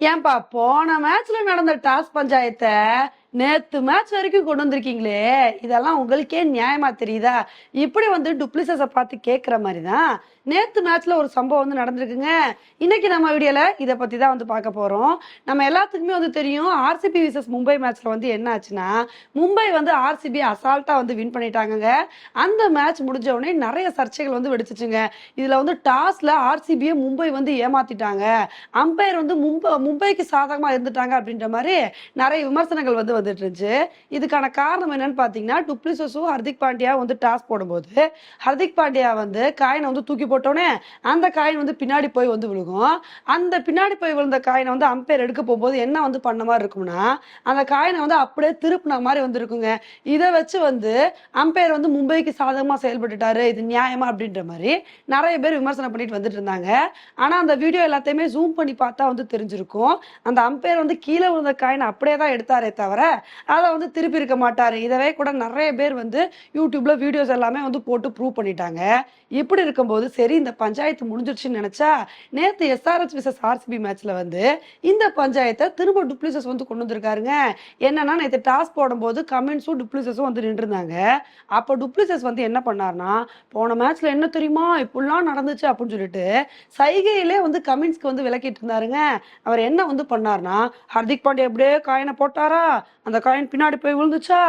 ஏன்பா போன மேட்ச்ல நடந்த டாஸ் பஞ்சாயத்தை நேத்து மேட்ச் வரைக்கும் கொண்டு வந்திருக்கீங்களே இதெல்லாம் உங்களுக்கே நியாயமா தெரியுதா? இப்படி வந்து டுப்ளிசஸை பார்த்து கேட்குற மாதிரி தான் நேத்து மேட்ச்ல ஒரு சம்பவம் வந்து நடந்திருக்குங்க. இன்னைக்கு நம்ம வீடியோல இதை பத்தி தான் வந்து பார்க்க போறோம். நம்ம எல்லாத்துக்குமே வந்து தெரியும் ஆர்சிபி விசஸ் மும்பை மேட்ச்ல வந்து என்ன ஆச்சுன்னா மும்பை வந்து ஆர்சிபி அசால்ட்டா வந்து வின் பண்ணிட்டாங்க அந்த மேட்ச் முடிஞ்ச உடனே நிறைய சர்ச்சைகள் வந்து வெடிச்சிச்சுங்க. இதுல வந்து டாஸ்ல ஆர்சிபியை மும்பை வந்து ஏமாத்திட்டாங்க. அம்பையர் வந்து மும்பை மும்பைக்கு சாதகமா இருந்துட்டாங்க அப்படின்ற மாதிரி நிறைய விமர்சனங்கள் வந்து வந்துட்டு இருந்துச்சு இதுக்கான காரணம் என்னன்னு பார்த்தீங்கன்னா டுப்ளிசஸும் ஹர்திக் பாண்டியா வந்து டாஸ் போடும்போது ஹர்திக் பாண்டியா வந்து காயினை வந்து தூக்கி போட்டோன்னே அந்த காயின் வந்து பின்னாடி போய் வந்து விழுகும். அந்த பின்னாடி போய் விழுந்த காயினை வந்து அம்பையர் எடுக்க போகும்போது என்ன வந்து பண்ண மாதிரி இருக்கும்னா அந்த காயினை வந்து அப்படியே திருப்பின மாதிரி வந்து இருக்குங்க. இதை வச்சு வந்து அம்பையர் வந்து மும்பைக்கு சாதகமாக செயல்பட்டுட்டாரு இது நியாயமா அப்படின்ற மாதிரி நிறைய பேர் விமர்சனம் பண்ணிட்டு வந்துட்டு இருந்தாங்க. ஆனால் அந்த வீடியோ எல்லாத்தையுமே ஜூம் பண்ணி பார்த்தா வந்து தெரிஞ்சிருக்கும். அந்த அம்பையர் வந்து கீழே விழுந்த காயின் அப்படியே தான் எடுத்தாரே தவிர அதை வந்து திருப்பி இருக்க மாட்டாரு. இதவே கூட நிறைய பேர் வந்து யூடியூப்ல வீடியோஸ் எல்லாமே வந்து போட்டு ப்ரூவ் பண்ணிட்டாங்க. இப்படி இருக்கும்போது சரி இந்த பஞ்சாயத்து முடிஞ்சிருச்சுன்னு நினைச்சா நேத்து எஸ்ஆர்எச் விசஸ் ஆர்சிபி மேட்ச்ல வந்து இந்த பஞ்சாயத்தை திரும்ப டுப்ளிசஸ் வந்து கொண்டு வந்திருக்காருங்க. என்னன்னா நேற்று டாஸ் போடும்போது கமெண்ட்ஸும் டுப்ளிசஸும் வந்து நின்றுருந்தாங்க. அப்போ டுப்ளிசஸ் வந்து என்ன பண்ணார்னா போன மேட்ச்ல என்ன தெரியுமா இப்படிலாம் நடந்துச்சு அப்படின்னு சொல்லிட்டு சைகையிலே வந்து கமெண்ட்ஸ்க்கு வந்து விளக்கிட்டு இருந்தாருங்க. அவர் என்ன வந்து பண்ணார்னா ஹர்திக் பாண்டியா எப்படியே காயினை போட்டாரா? அந்த காயின் பின்னாடி போய் விழுந்துச்சா?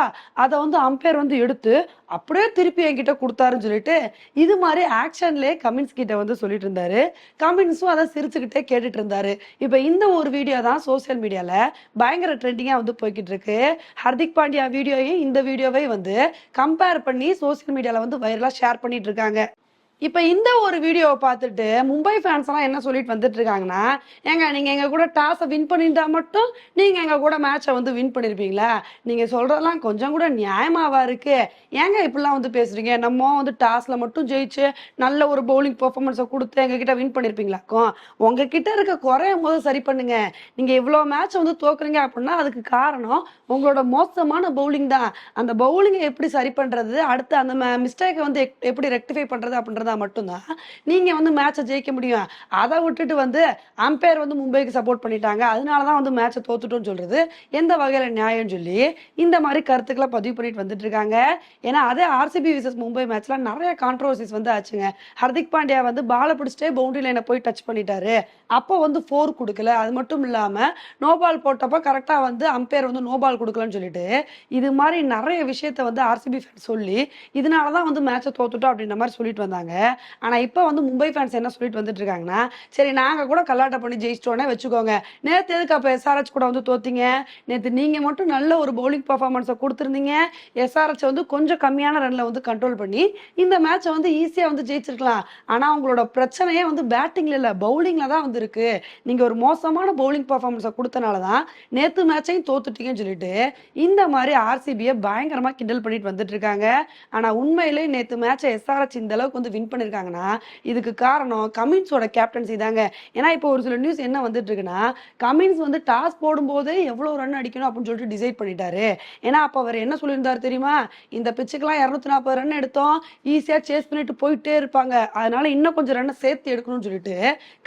அதை வந்து அம்பையர் வந்து எடுத்து அப்படியே திருப்பி என்கிட்ட கொடுத்தாருன்னு சொல்லிட்டு இது மாதிரி ஆக்ஷன்லேயே கமின்ஸ் கிட்ட வந்து சொல்லிட்டு இருந்தாரு. கமின்ஸும் அதை சிரிச்சுக்கிட்டே கேட்டுட்டு இருந்தாரு. இப்போ இந்த ஒரு வீடியோ தான் சோசியல் மீடியாவில் பயங்கர ட்ரெண்டிங்காக வந்து போய்கிட்டு இருக்கு. ஹர்திக் பாண்டியா வீடியோயும் இந்த வீடியோவை வந்து கம்பேர் பண்ணி சோசியல் மீடியாவில் வந்து வைரலாக ஷேர் பண்ணிட்டு இருக்காங்க. இப்போ இந்த ஒரு வீடியோவை பார்த்துட்டு மும்பை ஃபேன்ஸ் எல்லாம் என்ன சொல்லிட்டு வந்துட்டு இருக்காங்கன்னா ஏங்க நீங்க எங்க கூட டாஸை வின் பண்ணியிருந்தா மட்டும் நீங்க எங்க கூட மேட்சை வந்து வின் பண்ணிருப்பீங்களா? நீங்க சொல்றதெல்லாம் கொஞ்சம் கூட நியாயமாவா இருக்கு? ஏங்க இப்படிலாம் வந்து பேசுறீங்க? நம்ம வந்து டாஸ்ல மட்டும் ஜெயிச்சு நல்ல ஒரு பவுலிங் பெர்ஃபார்மன்ஸை கொடுத்து எங்க கிட்ட வின் பண்ணிருப்பீங்களாக்கும் உங்ககிட்ட இருக்க குறையும் போது சரி பண்ணுங்க. நீங்க இவ்வளோ மேட்ச் வந்து தோக்குறீங்க அப்படின்னா அதுக்கு காரணம் உங்களோட மோசமான பவுலிங் தான். அந்த பவுலிங்கை எப்படி சரி பண்றது? அடுத்து அந்த மிஸ்டேக்கை வந்து எப்படி ரெக்டிஃபை பண்றது அப்படின்றத மட்டும்தான் நீங்கள் வந்து மேட்சை ஜெயிக்க முடியும். அதை விட்டுட்டு வந்து அம்பையர் வந்து மும்பைக்கு சப்போர்ட் பண்ணிட்டாங்க. அதனால தான் வந்து மேட்சை தோத்துட்டோம்னு சொல்றது. எந்த வகையில் நியாயம்னு சொல்லி இந்த மாதிரி கருத்துக்களை பதிவு பண்ணிட்டு வந்துட்டு இருக்காங்க. ஏன்னா அதே ஆர்சிபி விசஸ் மும்பை மேட்ச்ல நிறைய கான்ட்ரவர்சிஸ் வந்து ஆச்சுங்க. ஹர்திக் பாண்டியா வந்து பாலை பிடிச்சிட்டே பவுண்டரி லைனை போய் டச் பண்ணிட்டாரு. அப்போ வந்து ஃபோர் கொடுக்கல. அது மட்டும் இல்லாமல் நோ பால் போட்டப்போ கரெக்டாக வந்து அம்பையர் வந்து நோ பால் கொடுக்கலன்னு சொல்லிட்டு இது மாதிரி நிறைய விஷயத்த வந்து ஆர்சிபி ஃபேன் சொல்லி இதனால தான் வந்து மேட்சை தோத்துட்டோம் அப்படின்ற மாதிரி சொல்லிட்டு வந்தாங்க. ஆனா இப்போ வந்து மும்பை ஃபேன்ஸ் என்ன சொல்லிட்டு வந்துட்டு இருக்காங்கன்னா சரி நாங்க கூட கல்லாட்ட பண்ணி ஜெயிச்சிட்டோன்னே வச்சுக்கோங்க. நேத்து எதுக்கு அப்போ எஸ்ஆர்ஹெச் கூட வந்து தோத்தீங்க? நேத்து நீங்க மட்டும் நல்ல ஒரு பவுலிங் பர்ஃபார்மன்ஸை கொடுத்துருந்தீங்க. எஸ்ஆர்ஹெச் வந்து கொஞ்சம் கம்மியான ரன்ல வந்து கண்ட்ரோல் பண்ணி இந்த மேட்சை வந்து ஈஸியா வந்து ஜெயிச்சிருக்கலாம். ஆனா உங்களோட பிரச்சனையே வந்து பேட்டிங்ல இல்ல பவுலிங்ல தான் வந்து இருக்கு நீங்க ஒரு மோசமான பவுலிங் பர்ஃபார்மன்ஸை கொடுத்தனால தான் நேத்து மேட்சையும் தோத்துட்டீங்கன்னு சொல்லிட்டு இந்த மாதிரி ஆர்சிபியை பயங்கரமா கிண்டல் பண்ணிட்டு வந்துட்டு இருக்காங்க ஆனா உண்மையிலே நேத்து மேட்சை எஸ்ஆர்ஹெச் இந்த அளவுக்கு வந்து வின் பண்ணியிருக்காங்கன்னா இதுக்கு காரணம் கமின்ஸோட கேப்டன்சி தாங்க. ஏன்னா இப்போ ஒரு சில நியூஸ் என்ன வந்துட்டு இருக்குன்னா கமின்ஸ் வந்து டாஸ் போடும்போதே எவ்வளோ ரன் அடிக்கணும் அப்படின்னு சொல்லிட்டு டிசைட் பண்ணிட்டாரு. ஏன்னா அப்போ அவர் என்ன சொல்லியிருந்தார் தெரியுமா? இந்த பிச்சுக்கெல்லாம் இரநூத்தி நாற்பது ரன் எடுத்தோம் ஈஸியா சேஸ் பண்ணிட்டு போயிட்டே இருப்பாங்க. அதனால இன்னும் கொஞ்சம் ரன்னை சேர்த்து எடுக்கணும்னு சொல்லிட்டு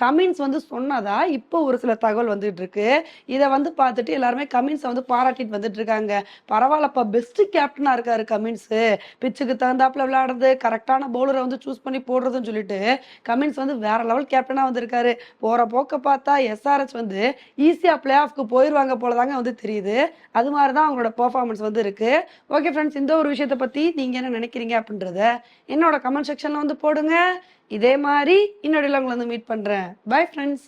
கமின்ஸ் வந்து சொன்னதா இப்போ ஒரு சில தகவல் வந்துட்டு இருக்கு இதை வந்து பார்த்துட்டு எல்லாருமே கமின்ஸை வந்து பாராட்டிட்டு வந்துட்டு இருக்காங்க பரவாயில்லப்பா பெஸ்ட் கேப்டனாக இருக்காரு கமின்ஸ். பிச்சுக்கு தகுந்தாப்புல விளையாடுறது கரெக்டான பவுலரை வந்து சூஸ் பண்ணி போடுறதுன்னு சொல்லிட்டு கமின்ஸ் வந்து வேற லெவல் கேப்டனாக வந்திருக்காரு. போகிற போக்க பார்த்தா எஸ்ஆர்எச் வந்து ஈஸியாக பிளே ஆஃப்க்கு போயிருவாங்க போலதாங்க வந்து தெரியுது. அது மாதிரி தான் அவங்களோட பெர்ஃபார்மன்ஸ் வந்து இருக்கு. ஓகே ஃப்ரெண்ட்ஸ் இந்த ஒரு விஷயத்தை பற்றி நீங்கள் என்ன நினைக்கிறீங்க அப்படின்றத என்னோட கமெண்ட் செக்ஷனில் வந்து போடுங்க. இதே மாதிரி இன்னொரு உங்களை வந்து மீட் பண்ணுறேன் பை ஃப்ரெண்ட்ஸ்